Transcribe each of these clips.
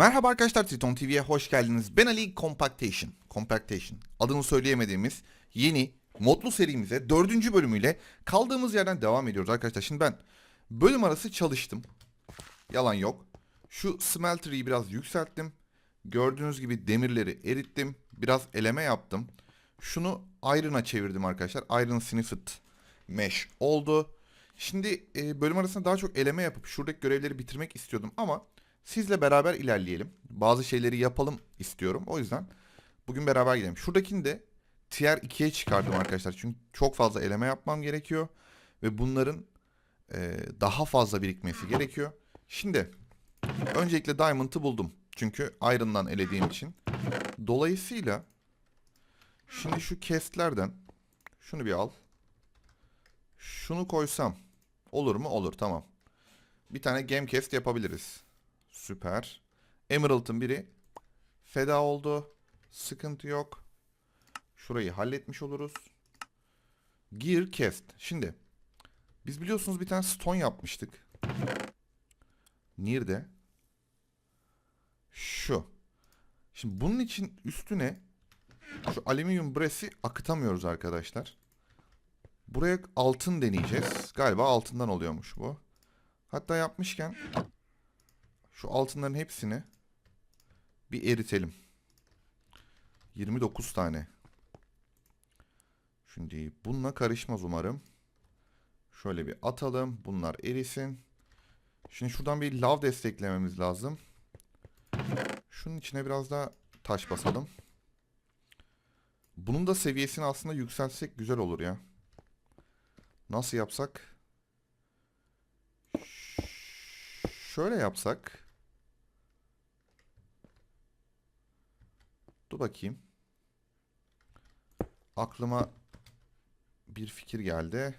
Merhaba arkadaşlar Triton TV'ye hoş geldiniz. Ben Ali Compactation. Compactation. Adını söyleyemediğimiz yeni modlu serimize dördüncü bölümüyle kaldığımız yerden devam ediyoruz arkadaşlar. Şimdi ben bölüm arası çalıştım. Yalan yok. Şu smelter'ı biraz yükselttim. Gördüğünüz gibi demirleri erittim. Biraz eleme yaptım. Şunu iron'a çevirdim arkadaşlar. Iron sniffed mesh oldu. Şimdi e, bölüm arasında daha çok eleme yapıp şuradaki görevleri bitirmek istiyordum ama sizle beraber ilerleyelim. Bazı şeyleri yapalım istiyorum. O yüzden bugün beraber gidelim. Şuradakini de tier 2'ye çıkardım arkadaşlar. Çünkü çok fazla eleme yapmam gerekiyor. Ve bunların e, daha fazla birikmesi gerekiyor. Şimdi öncelikle Diamond'ı buldum. Çünkü Iron'dan elediğim için. Dolayısıyla şimdi şu kestlerden şunu bir al. Şunu koysam olur mu? Olur tamam. Bir tane game cast yapabiliriz. Süper. Emerald'ın biri feda oldu. Sıkıntı yok. Şurayı halletmiş oluruz. Gear cast. Şimdi biz biliyorsunuz bir tane stone yapmıştık. Nerede? Şu. Şimdi bunun için üstüne şu alüminyum bresi akıtamıyoruz arkadaşlar. Buraya altın deneyeceğiz. Galiba altından oluyormuş bu. Hatta yapmışken şu altınların hepsini bir eritelim. 29 tane. Şimdi bununla karışmaz umarım. Şöyle bir atalım. Bunlar erisin. Şimdi şuradan bir lav desteklememiz lazım. Şunun içine biraz daha taş basalım. Bunun da seviyesini aslında yükseltsek güzel olur ya. Nasıl yapsak? Şöyle yapsak. Dur bakayım. Aklıma bir fikir geldi.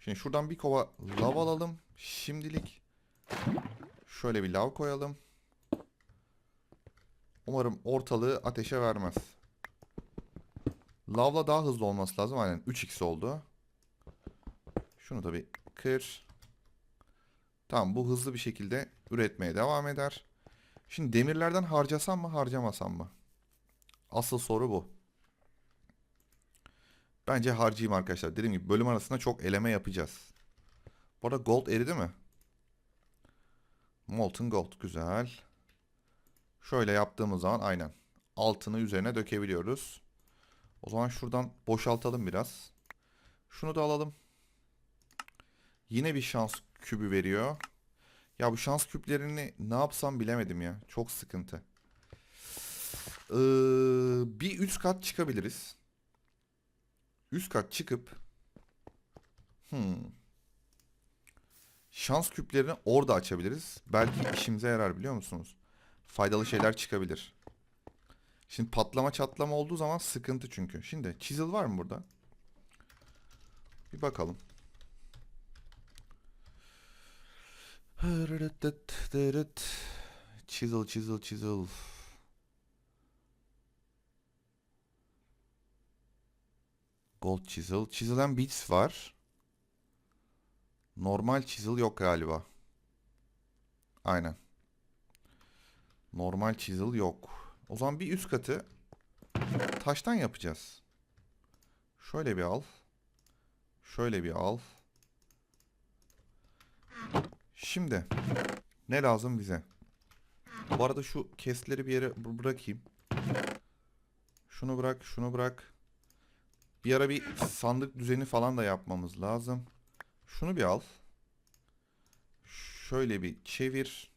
Şimdi şuradan bir kova lav alalım. Şimdilik şöyle bir lav koyalım. Umarım ortalığı ateşe vermez. Lavla daha hızlı olması lazım. Aynen 3x oldu. Şunu da bir kır. Tamam bu hızlı bir şekilde üretmeye devam eder. Şimdi demirlerden harcasam mı harcamasam mı? Asıl soru bu. Bence harcayayım arkadaşlar. Dediğim gibi bölüm arasında çok eleme yapacağız. Bu arada gold eridi mi? Molten gold güzel. Şöyle yaptığımız zaman aynen. Altını üzerine dökebiliyoruz. O zaman şuradan boşaltalım biraz. Şunu da alalım. Yine bir şans kübü veriyor. Ya bu şans küplerini ne yapsam bilemedim ya. Çok sıkıntı. Ee, bir üst kat çıkabiliriz. Üst kat çıkıp hmm, şans küplerini orada açabiliriz. Belki işimize yarar biliyor musunuz? Faydalı şeyler çıkabilir. Şimdi patlama çatlama olduğu zaman sıkıntı çünkü. Şimdi chisel var mı burada? Bir bakalım. Chisel, chisel, chisel. Gold chisel. Chisel and beats var. Normal chisel yok galiba. Aynen. Normal chisel yok. O zaman bir üst katı taştan yapacağız. Şöyle bir al. Şöyle bir al. Şimdi ne lazım bize? Bu arada şu kesleri bir yere bı- bırakayım. Şunu bırak, şunu bırak. Bir ara bir sandık düzeni falan da yapmamız lazım. Şunu bir al. Şöyle bir çevir.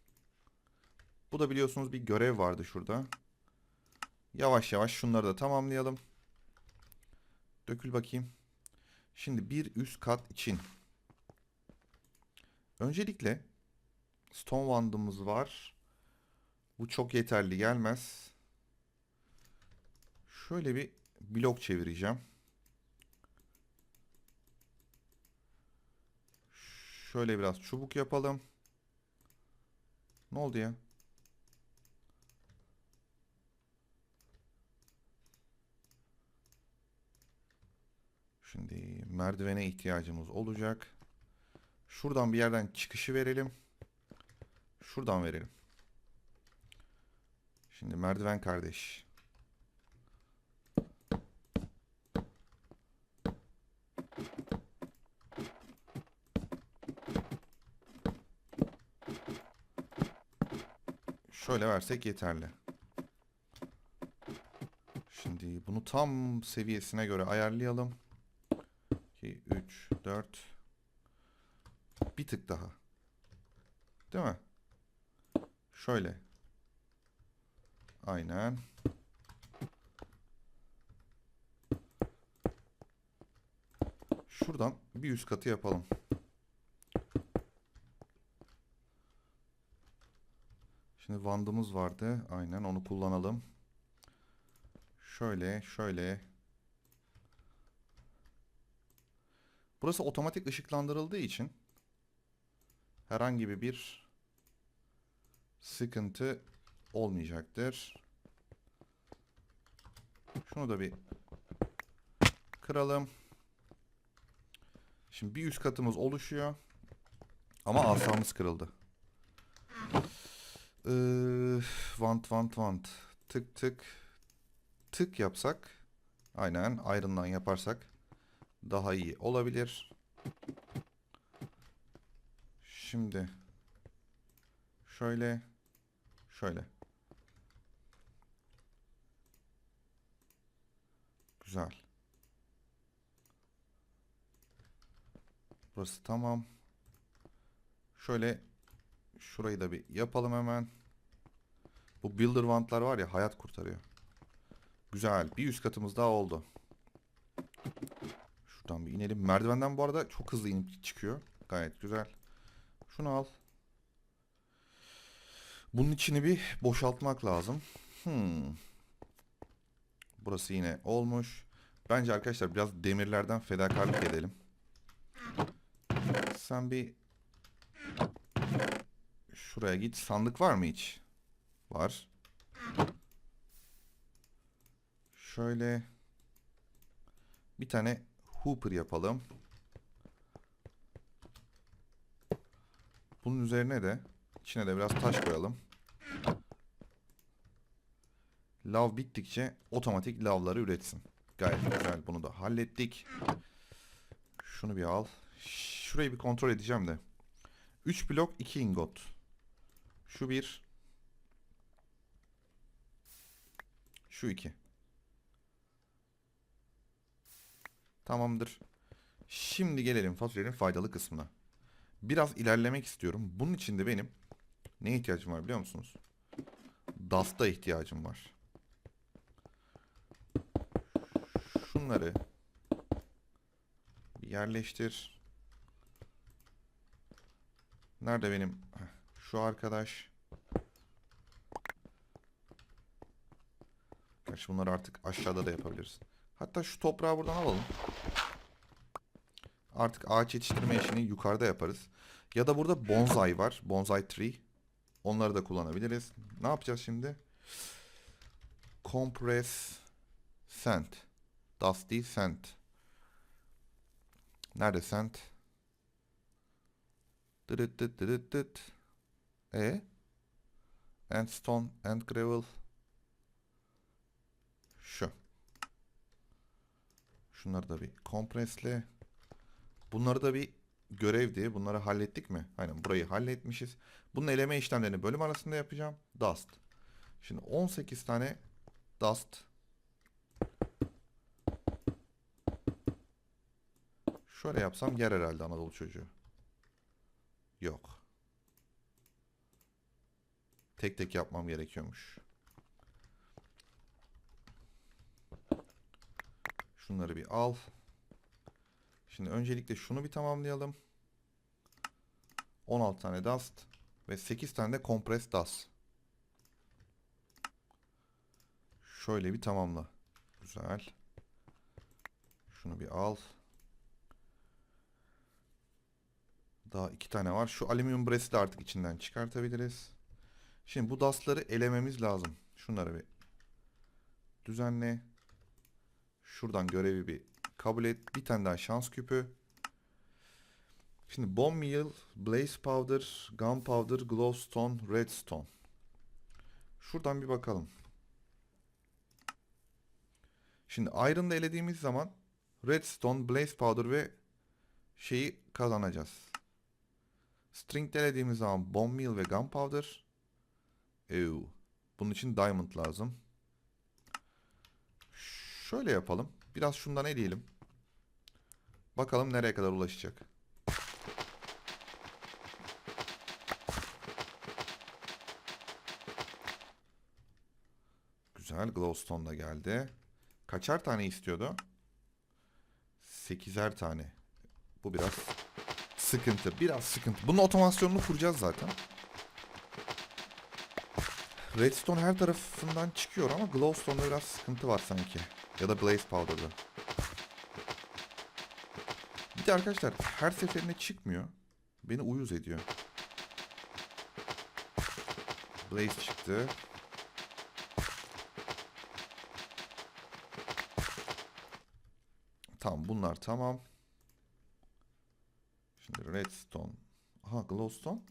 Bu da biliyorsunuz bir görev vardı şurada. Yavaş yavaş şunları da tamamlayalım. Dökül bakayım. Şimdi bir üst kat için. Öncelikle stone wand'ımız var. Bu çok yeterli gelmez. Şöyle bir blok çevireceğim. Şöyle biraz çubuk yapalım. Ne oldu ya? Şimdi merdivene ihtiyacımız olacak. Şuradan bir yerden çıkışı verelim. Şuradan verelim. Şimdi merdiven kardeş. Şöyle versek yeterli. Şimdi bunu tam seviyesine göre ayarlayalım. 2, 3, 4. Bir tık daha. Değil mi? Şöyle. Aynen. Şuradan bir üst katı yapalım. Şimdi vandımız vardı. Aynen onu kullanalım. Şöyle, şöyle. Burası otomatik ışıklandırıldığı için herhangi bir sıkıntı olmayacaktır. Şunu da bir kıralım. Şimdi bir üst katımız oluşuyor. Ama asamız kırıldı. Ee, vant vant vant. Tık tık. Tık yapsak. Aynen iron'dan yaparsak. Daha iyi olabilir. Şimdi. Şöyle. Şöyle. Güzel. Burası tamam. Şöyle şurayı da bir yapalım hemen. Bu builder vantlar var ya hayat kurtarıyor. Güzel. Bir üst katımız daha oldu. Şuradan bir inelim. Merdivenden bu arada çok hızlı inip çıkıyor. Gayet güzel. Şunu al. Bunun içini bir boşaltmak lazım. Hmm. Burası yine olmuş. Bence arkadaşlar biraz demirlerden fedakarlık edelim. Sen bir şuraya git. Sandık var mı hiç? Var. Şöyle bir tane hooper yapalım. Bunun üzerine de içine de biraz taş koyalım. Lav bittikçe otomatik lavları üretsin. Gayet güzel. Bunu da hallettik. Şunu bir al. Şurayı bir kontrol edeceğim de. 3 blok 2 ingot. Şu bir. Şu iki. Tamamdır. Şimdi gelelim fasulyenin faydalı kısmına. Biraz ilerlemek istiyorum. Bunun için de benim neye ihtiyacım var biliyor musunuz? Dust'a ihtiyacım var. Şunları yerleştir. Nerede benim? Şu arkadaş. Gerçi bunları artık aşağıda da yapabiliriz. Hatta şu toprağı buradan alalım. Artık ağaç yetiştirme işini yukarıda yaparız. Ya da burada bonsai var. Bonsai tree. Onları da kullanabiliriz. Ne yapacağız şimdi? Compress sand. Dusty sand. Nerede sand? Dırıt dıt dırıt dıt. E? And stone and gravel. Şu. Şunları da bir kompresle. Bunları da bir görevdi. Bunları hallettik mi? Aynen burayı halletmişiz. Bunun eleme işlemlerini bölüm arasında yapacağım. Dust. Şimdi 18 tane dust. Şöyle yapsam yer herhalde Anadolu çocuğu. Yok. Tek tek yapmam gerekiyormuş. Şunları bir al. Şimdi öncelikle şunu bir tamamlayalım. 16 tane dust ve 8 tane de compressed dust. Şöyle bir tamamla. Güzel. Şunu bir al. Daha iki tane var. Şu alüminyum bresi de artık içinden çıkartabiliriz. Şimdi bu dustları elememiz lazım. Şunları bir düzenle. Şuradan görevi bir kabul et. Bir tane daha şans küpü. Şimdi bomb meal, blaze powder, gunpowder, glowstone, redstone. Şuradan bir bakalım. Şimdi Iron'da elediğimiz zaman Redstone, Blaze Powder ve şeyi kazanacağız. String'de elediğimiz zaman Bone Meal ve Gunpowder. Ew. Bunun için Diamond lazım. Şöyle yapalım. Biraz şundan eleyelim. Bakalım nereye kadar ulaşacak. Güzel. Glowstone da geldi. Kaçar tane istiyordu? Sekizer tane. Bu biraz sıkıntı. Biraz sıkıntı. Bunun otomasyonunu kuracağız zaten. Redstone her tarafından çıkıyor ama Glowstone'da biraz sıkıntı var sanki. Ya da Blaze Powder'da. Bir de arkadaşlar her seferinde çıkmıyor. Beni uyuz ediyor. Blaze çıktı. Tamam bunlar tamam. Şimdi redstone. Aha glowstone.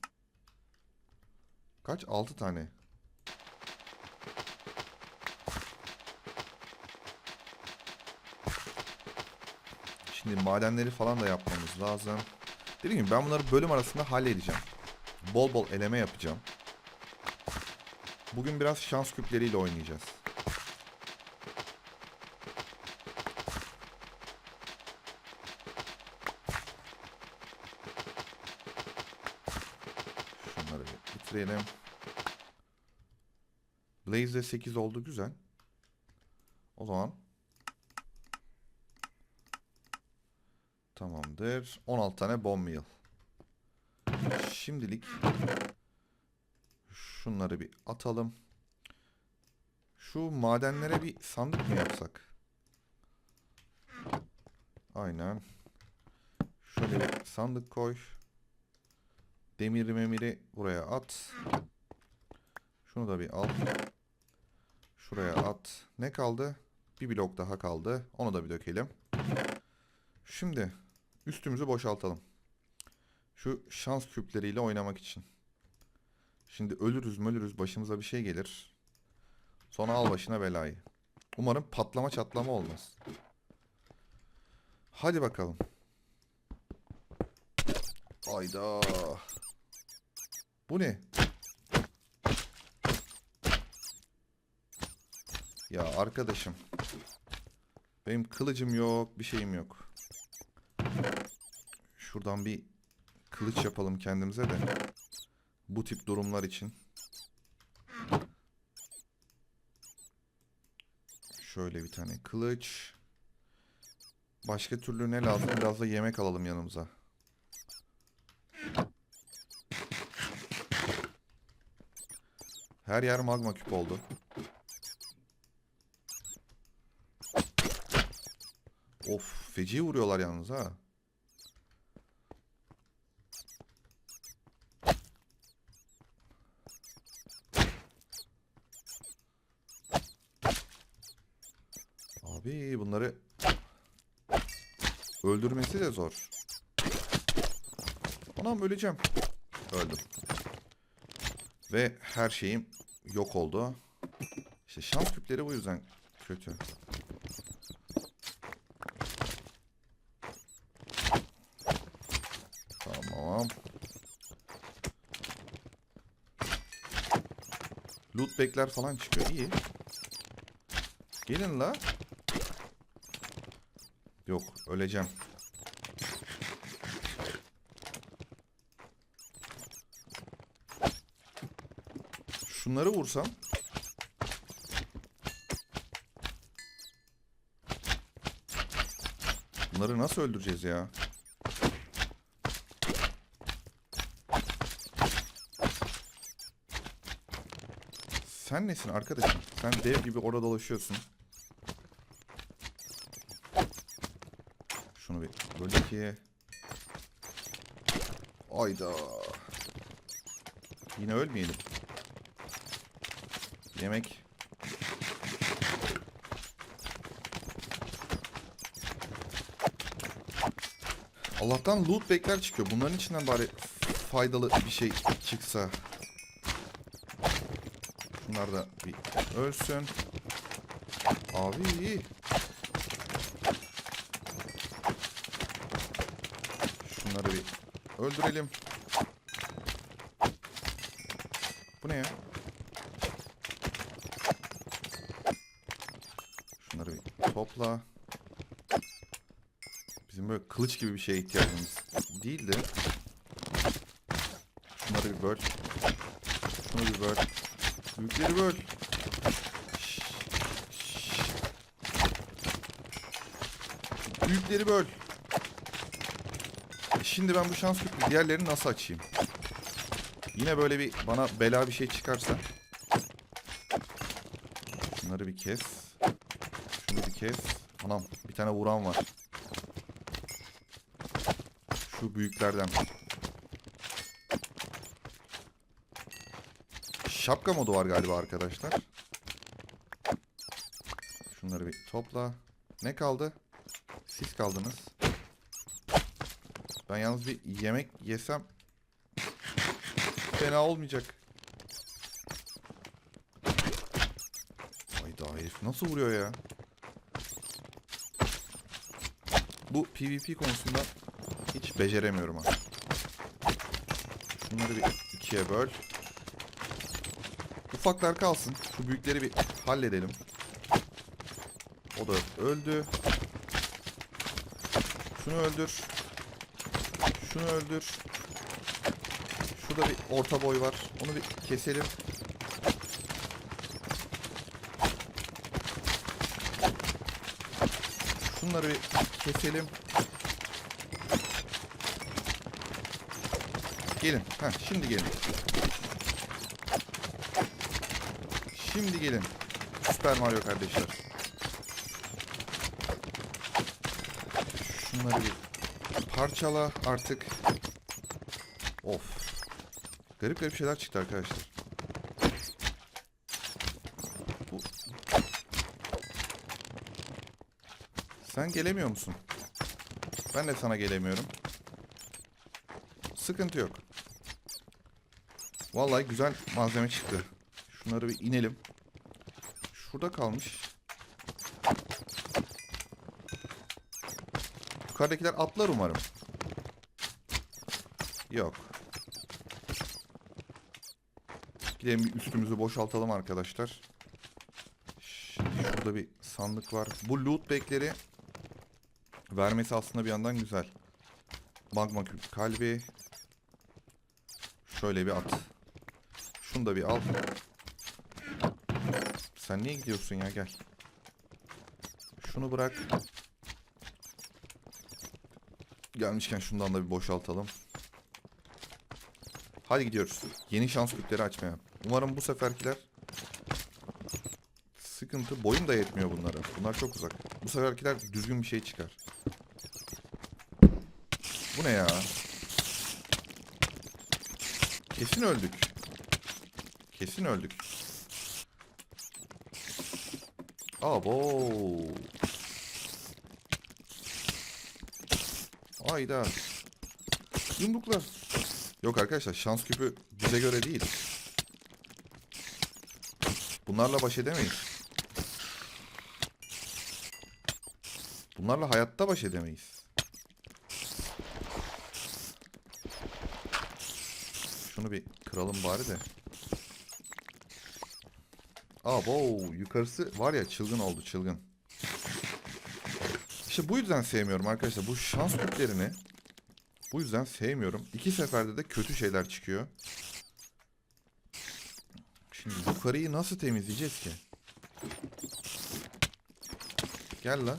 Kaç? 6 tane. Şimdi madenleri falan da yapmamız lazım. Dediğim gibi ben bunları bölüm arasında halledeceğim. Bol bol eleme yapacağım. Bugün biraz şans küpleriyle oynayacağız. Şunları bitirelim. Blaze'de 8 oldu güzel. O zaman Tamamdır. 16 tane bomb meal. Şimdilik şunları bir atalım. Şu madenlere bir sandık mı yapsak? Aynen. Şöyle bir sandık koy. Demiri memiri buraya at. Şunu da bir al. Şuraya at. Ne kaldı? Bir blok daha kaldı. Onu da bir dökelim. Şimdi üstümüzü boşaltalım. Şu şans küpleriyle oynamak için. Şimdi ölürüz mölürüz başımıza bir şey gelir. Sonra al başına belayı. Umarım patlama çatlama olmaz. Hadi bakalım. Ayda. Bu ne? Ya arkadaşım. Benim kılıcım yok, bir şeyim yok. Şuradan bir kılıç yapalım kendimize de. Bu tip durumlar için. Şöyle bir tane kılıç. Başka türlü ne lazım? Biraz da yemek alalım yanımıza. Her yer magma küp oldu. Of, feci vuruyorlar yalnız ha. Abi bunları öldürmesi de zor. Anam öleceğim. Öldüm. Ve her şeyim yok oldu. İşte şans küpleri bu yüzden kötü. Tamam. Loot bag'ler falan çıkıyor. İyi. Gelin la. Yok öleceğim. Şunları vursam. Bunları nasıl öldüreceğiz ya? Sen nesin arkadaşım? Sen dev gibi orada dolaşıyorsun. Şunu bir ki. Ayda. Yine ölmeyelim. Yemek. Allah'tan loot bag'ler çıkıyor. Bunların içinden bari faydalı bir şey çıksa. Şunlar da bir ölsün. Abi. Şunları bir öldürelim. Bu ne ya? Şunları bir topla. Bizim böyle kılıç gibi bir şeye ihtiyacımız değil de. Şunları bir böl. Şunu bir böl. Büyükleri böl. Şşş, şşş. Büyükleri böl. Şimdi ben bu şans küpü diğerlerini nasıl açayım? Yine böyle bir bana bela bir şey çıkarsa. Şunları bir kes. Şunu bir kes. Anam bir tane vuran var. Şu büyüklerden. Şapka modu var galiba arkadaşlar. Şunları bir topla. Ne kaldı? Siz kaldınız. Ben yalnız bir yemek yesem fena olmayacak. Hayda herif nasıl vuruyor ya? Bu PvP konusunda hiç beceremiyorum ha. Şunları bir ikiye böl. Ufaklar kalsın. Şu büyükleri bir halledelim. O da öldü. Şunu öldür. Şunu öldür. Şurada bir orta boy var. Onu bir keselim. Şunları bir keselim. Gelin. Ha, şimdi gelin. Şimdi gelin. Süper Mario kardeşler. Şunları bir parçala artık. Of. Garip garip şeyler çıktı arkadaşlar. Bu... Sen gelemiyor musun? Ben de sana gelemiyorum. Sıkıntı yok. Vallahi güzel malzeme çıktı. Şunları bir inelim. Şurada kalmış. Yukarıdakiler atlar umarım. Yok. Gidelim bir üstümüzü boşaltalım arkadaşlar. Şimdi şurada bir sandık var. Bu loot bag'leri vermesi aslında bir yandan güzel. Magma küp kalbi. Şöyle bir at. Şunu da bir al. Sen niye gidiyorsun ya gel. Şunu bırak. Gelmişken şundan da bir boşaltalım. Hadi gidiyoruz. Yeni şans küpleri açmaya. Umarım bu seferkiler sıkıntı. Boyum da yetmiyor bunlara. Bunlar çok uzak. Bu seferkiler düzgün bir şey çıkar. Bu ne ya? Kesin öldük. Kesin öldük. Abo. Ayda. Yumruklar. Yok arkadaşlar şans küpü bize göre değil. Bunlarla baş edemeyiz. Bunlarla hayatta baş edemeyiz. Şunu bir kıralım bari de. Abo yukarısı var ya çılgın oldu çılgın. İşte bu yüzden sevmiyorum arkadaşlar. Bu şans küplerini bu yüzden sevmiyorum. İki seferde de kötü şeyler çıkıyor. Şimdi yukarıyı nasıl temizleyeceğiz ki? Gel la.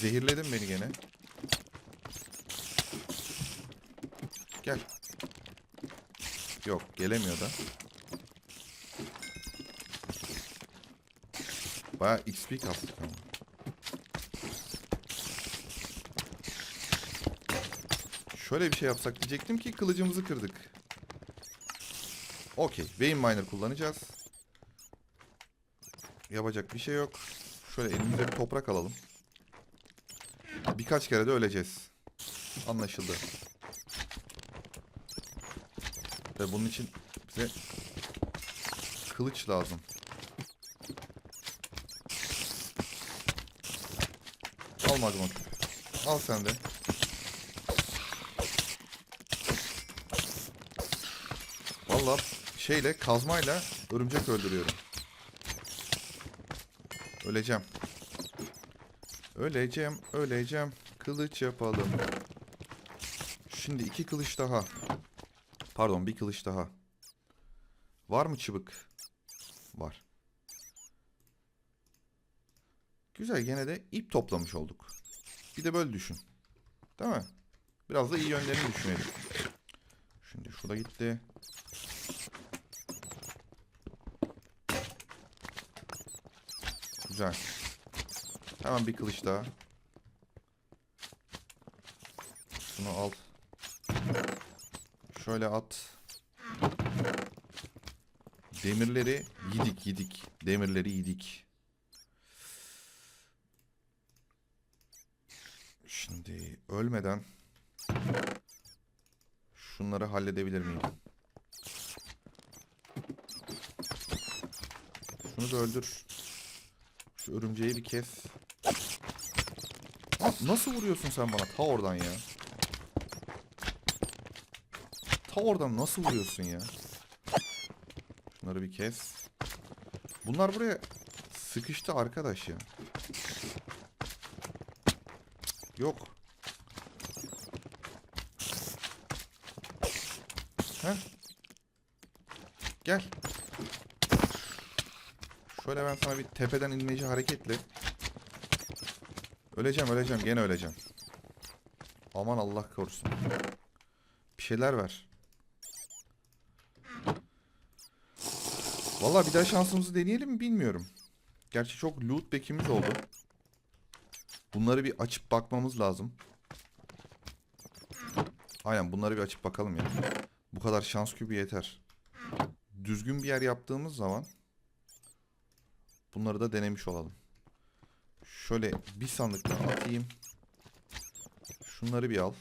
Zehirledin beni gene. Gel. Yok gelemiyor da. Baya XP kastık ama. Şöyle bir şey yapsak diyecektim ki kılıcımızı kırdık. Okey. Vein Miner kullanacağız. Yapacak bir şey yok. Şöyle elimize bir toprak alalım. Birkaç kere de öleceğiz. Anlaşıldı. Ve bunun için bize kılıç lazım. Al magma. Al sen de. Valla şeyle kazmayla örümcek öldürüyorum. Öleceğim. Öleceğim, öleceğim. Kılıç yapalım. Şimdi iki kılıç daha. Pardon bir kılıç daha. Var mı çıbık? Var. Güzel gene de ip toplamış olduk. Bir de böyle düşün. Değil mi? Biraz da iyi yönlerini düşünelim. Şimdi şurada gitti. Güzel. Hemen bir kılıç daha. Şunu al. Şöyle at. Demirleri yedik yedik. Demirleri yedik. Şimdi ölmeden şunları halledebilir miyim? Şunu da öldür. Şu örümceği bir kes. Nasıl vuruyorsun sen bana? Ta oradan ya. Ta oradan nasıl vuruyorsun ya? Şunları bir kes. Bunlar buraya sıkıştı arkadaş ya. Yok. Heh. Gel. Şöyle ben sana bir tepeden inmeci hareketle. Öleceğim öleceğim gene öleceğim. Aman Allah korusun. Bir şeyler ver. Vallahi bir daha şansımızı deneyelim mi bilmiyorum. Gerçi çok loot bekimiz oldu. Bunları bir açıp bakmamız lazım. Aynen bunları bir açıp bakalım ya. Bu kadar şans kübü yeter. Düzgün bir yer yaptığımız zaman bunları da denemiş olalım. Şöyle bir sandık daha atayım. Şunları bir al.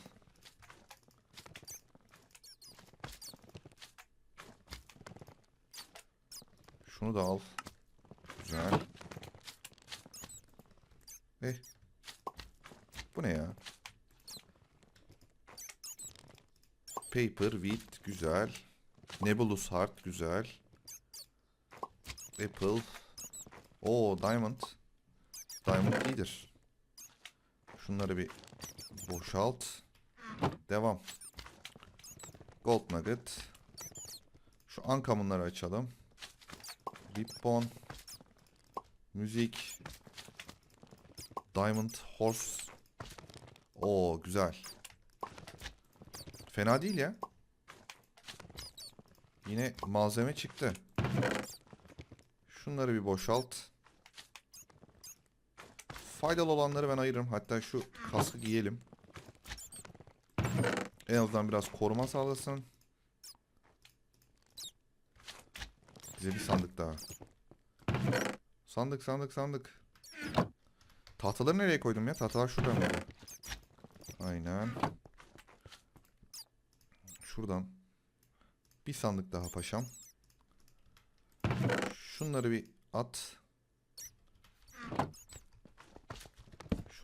Şunu da al. Güzel. Eh. Bu ne ya? Paper, wheat, güzel. Nebulous Heart, güzel. Apple. Oo, Diamond. Diamond iyidir. Şunları bir boşalt. Devam. Gold Nugget. Şu uncommon'ları açalım. Weapon. Müzik. Diamond Horse. Oo güzel. Fena değil ya. Yine malzeme çıktı. Şunları bir boşalt. Faydalı olanları ben ayırırım. Hatta şu kaskı giyelim. En azından biraz koruma sağlasın. Bize bir sandık daha. Sandık sandık sandık. Tahtaları nereye koydum ya? Tahtalar şurada mıydı? Aynen. Şuradan. Bir sandık daha paşam. Şunları bir at.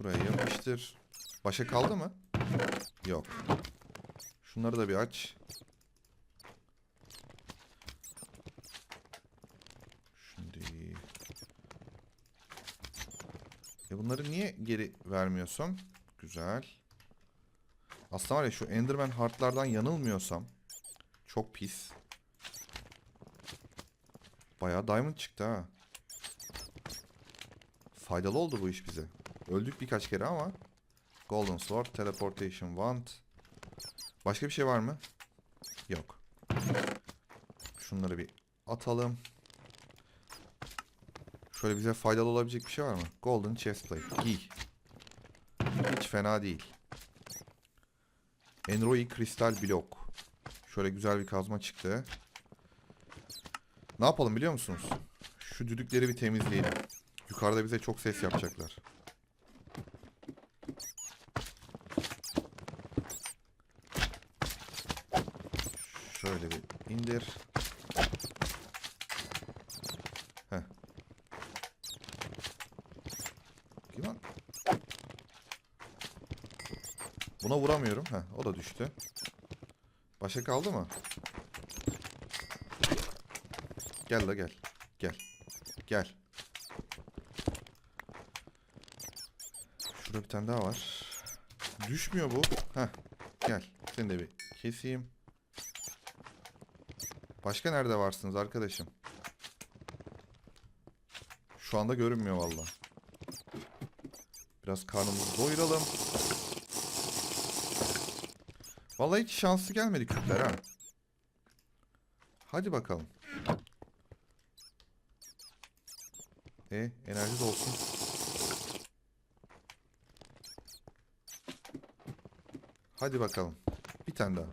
Şuraya yapıştır. Başa kaldı mı? Yok. Şunları da bir aç. Şimdi... E bunları niye geri vermiyorsun? Güzel. Aslında var ya şu Enderman Heart'lardan yanılmıyorsam çok pis. Bayağı diamond çıktı ha. Faydalı oldu bu iş bize. Öldük birkaç kere ama Golden Sword, Teleportation Wand. Başka bir şey var mı? Yok. Şunları bir atalım. Şöyle bize faydalı olabilecek bir şey var mı? Golden Chestplate. Giy. Hiç fena değil. Enroi Kristal Blok. Şöyle güzel bir kazma çıktı. Ne yapalım biliyor musunuz? Şu düdükleri bir temizleyelim. Yukarıda bize çok ses yapacaklar. Şöyle bir indir. Buna vuramıyorum. Heh, o da düştü. Başka kaldı mı? Gel la gel. Gel. Gel. Şurada bir tane daha var. Düşmüyor bu. Heh. Gel. Seni de bir keseyim. Başka nerede varsınız arkadaşım? Şu anda görünmüyor valla. Biraz karnımızı doyuralım. Vallahi hiç şanslı gelmedi küpler ha. Hadi bakalım. E enerji de olsun. Hadi bakalım. Bir tane daha.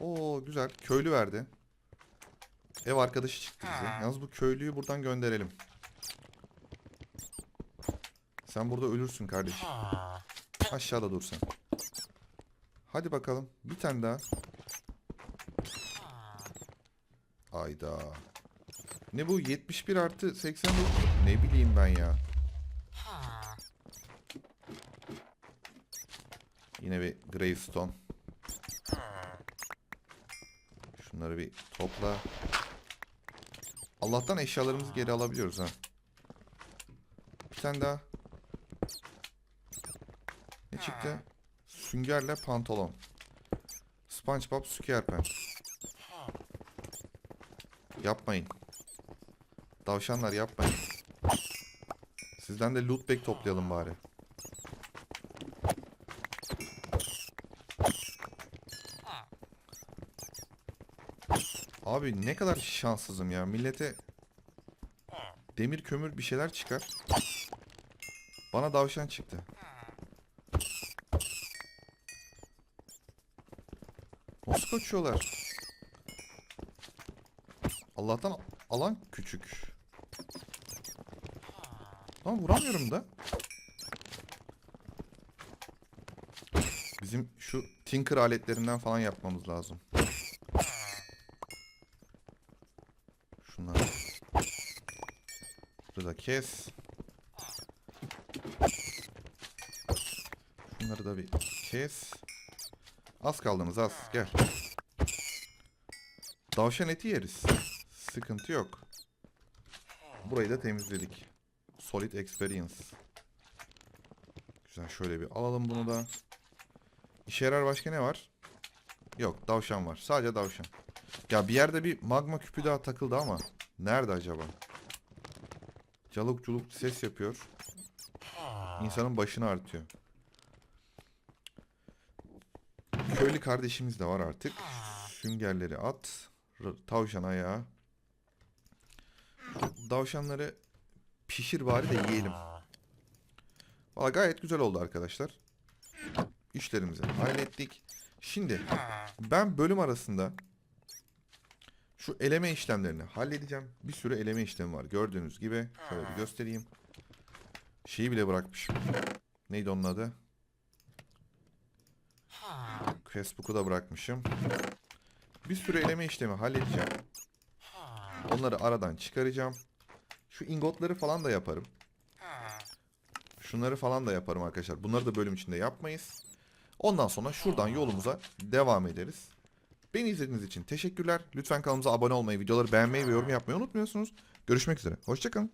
Oo güzel. Köylü verdi. Ev arkadaşı çıktı bize. Yalnız bu köylüyü buradan gönderelim. Sen burada ölürsün kardeşim. Aşağıda dur sen. Hadi bakalım. Bir tane daha. Ayda. Ne bu? 71 artı 89. Ne bileyim ben ya. Yine bir gravestone. Şunları bir topla. Allah'tan eşyalarımızı geri alabiliyoruz ha. Bir tane daha. Çıktı? Süngerle pantolon. SpongeBob Squarepants. Yapmayın. Tavşanlar yapmayın. Sizden de loot bag toplayalım bari. Abi ne kadar şanssızım ya. Millete demir kömür bir şeyler çıkar. Bana davşan çıktı. Nasıl kaçıyorlar? Allah'tan alan küçük. Ama vuramıyorum da. Bizim şu Tinker aletlerinden falan yapmamız lazım. Şunları. Burada kes. Şunları da bir kes. Az kaldınız az. Gel. Tavşan eti yeriz. Sıkıntı yok. Burayı da temizledik. Solid experience. Güzel şöyle bir alalım bunu da. İşe yarar başka ne var? Yok davşan var. Sadece davşan. Ya bir yerde bir magma küpü daha takıldı ama. Nerede acaba? Caluk culuk ses yapıyor. İnsanın başını artıyor. Köylü kardeşimiz de var artık. Süngerleri at. Tavşan ayağı. Tavşanları pişir bari de yiyelim. Valla gayet güzel oldu arkadaşlar. İşlerimizi hallettik. Şimdi ben bölüm arasında şu eleme işlemlerini halledeceğim. Bir sürü eleme işlemi var. Gördüğünüz gibi. Şöyle bir göstereyim. Şeyi bile bırakmışım. Neydi onun adı? Questbook'u da bırakmışım. Bir sürü eleme işlemi halledeceğim. Onları aradan çıkaracağım. Şu ingotları falan da yaparım. Şunları falan da yaparım arkadaşlar. Bunları da bölüm içinde yapmayız. Ondan sonra şuradan yolumuza devam ederiz. Beni izlediğiniz için teşekkürler. Lütfen kanalımıza abone olmayı, videoları beğenmeyi ve yorum yapmayı unutmuyorsunuz. Görüşmek üzere. Hoşçakalın.